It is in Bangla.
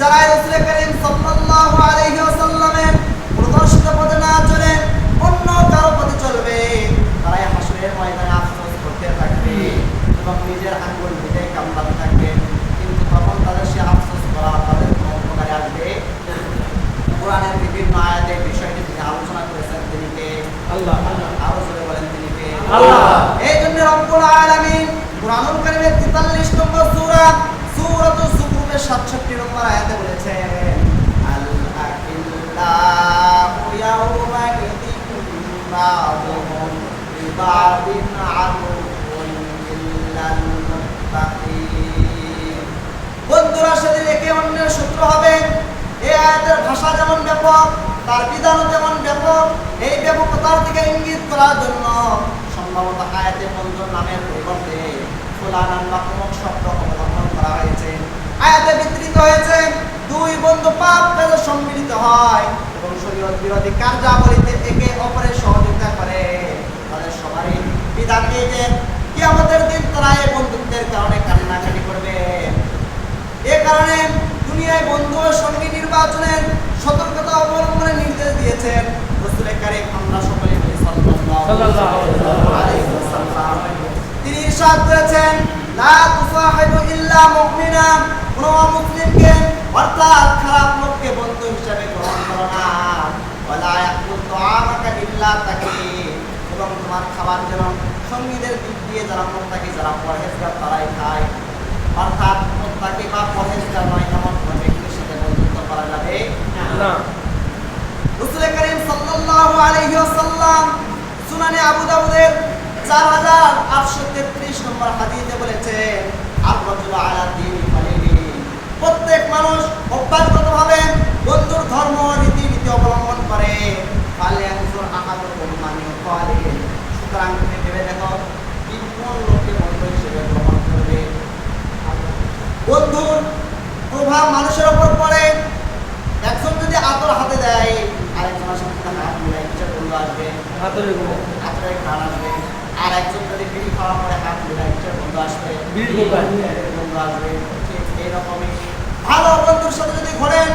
যারা রাসূল করিম সাল্লাল্লাহু আলাইহি ওয়াসাল্লামের প্রদর্শিত পথে না চলে অন্য কারও পথে চলবে তারাই হাসরের ময়দানে আফসোস করতে থাকবে এবং নিজের আঙ্গুল নিজে কামড়াতে থাকবে। কিন্তু তখন তাদের সে আফসোস করা তাদের কোনো উপকারে আসবে? কোরআনের বিভিন্ন আয়াতের বিষয়টি তিনি আলোচনা করেছেন তিনি কে আল্লাহ। আরও জোরে বলেন তিনি কে আল্লাহ। এই জন্য রব্বুল আলামিন কুরআনুল কারীমের 43 নম্বর সূরা 67 নম্বর আয়াতে মুত্তাকিন বন্ধুরা, সেদিন একে অন্যের শত্রু হবে। এই আয়াতের ভাষা যেমন ব্যাপক, তার বিধানও যেমন ব্যাপক। এই ব্যাপকতার দিকে ইঙ্গিত করার জন্য সম্ভবত আয়াতে বন্ধুর নামের পরিবর্তে খোলা নাম বা শব্দ অবলম্বন করা হয়েছে। আয়াতে বিস্তৃত হয়েছে, দুই বন্ধু পাপ কাজে সম্মিলিত হয় এবং শরীয়ত বিরোধী কার্যাবলীতে একে অপরের সহযোগিতা করে। তাদের সবারই বিধান দিয়ে যে কিয়ামতের দিন তারা এই বন্ধুত্বের কারণে কান্নাকাটি করবে। এ কারণে দুনিয়ায় বন্ধু ও সঙ্গী নির্বাচনের সতর্কতা অবলম্বনের নির্দেশ দিয়েছেন রসুল কারিম আমরা সকলে। তিনি ইরশাদ করেছেন, লা তুসাহিবু ইল্লা মুমিনা কোন মুসলিমকে অর্থাৎ খারাপ লোককে বন্ধু হিসেবে গ্রহণ করো না। এবং তোমার খাবার যেন সঙ্গীদের দিক দিয়ে যারা মোত্তাকি যারা পরহেজগার তারাই খায়। অর্থাৎ মোত্তাকি বা পরহেজগার নয় এমন কোনো ব্যক্তির সাথে বন্ধুত্ব করা যাবে না। রসুল করিম সাল্লাল্লাহু আলাইহি ওয়াসাল্লাম সুনানে আবু দাউদের 4833 নম্বর হাদিসে বলেছেন আর রাজুল আলা দীনি খালিলি প্রত্যেক মানুষ অভ্যাসগতভাবে বন্ধুর ধর্ম রীতি নীতি অবলম্বন করে ফালে আনসুর আহাদুকুম মান ইউকালিল সুতরাং তুমি ভেবে দেখো কি কোন লোককে বন্ধু হিসেবে গ্রহণ করবে বন্ধুর প্রভাব মানুষের উপর পড়ে। একজন যদি আতর হাতে দেয় আরেকজনের সাথে হাত মিলাই কিছু বন্ধু আসবে? গুলো হাতের ঘ্রাণ আসবে। আর একজন যদি বিড়ি খাওয়া পরে হাত মিলাই কিছু বন্ধু আসবে? বিড়ি বন্ধু আসবে। ঠিক এইরকমই। ভালো বন্ধুর সাথে যদি ঘোরেন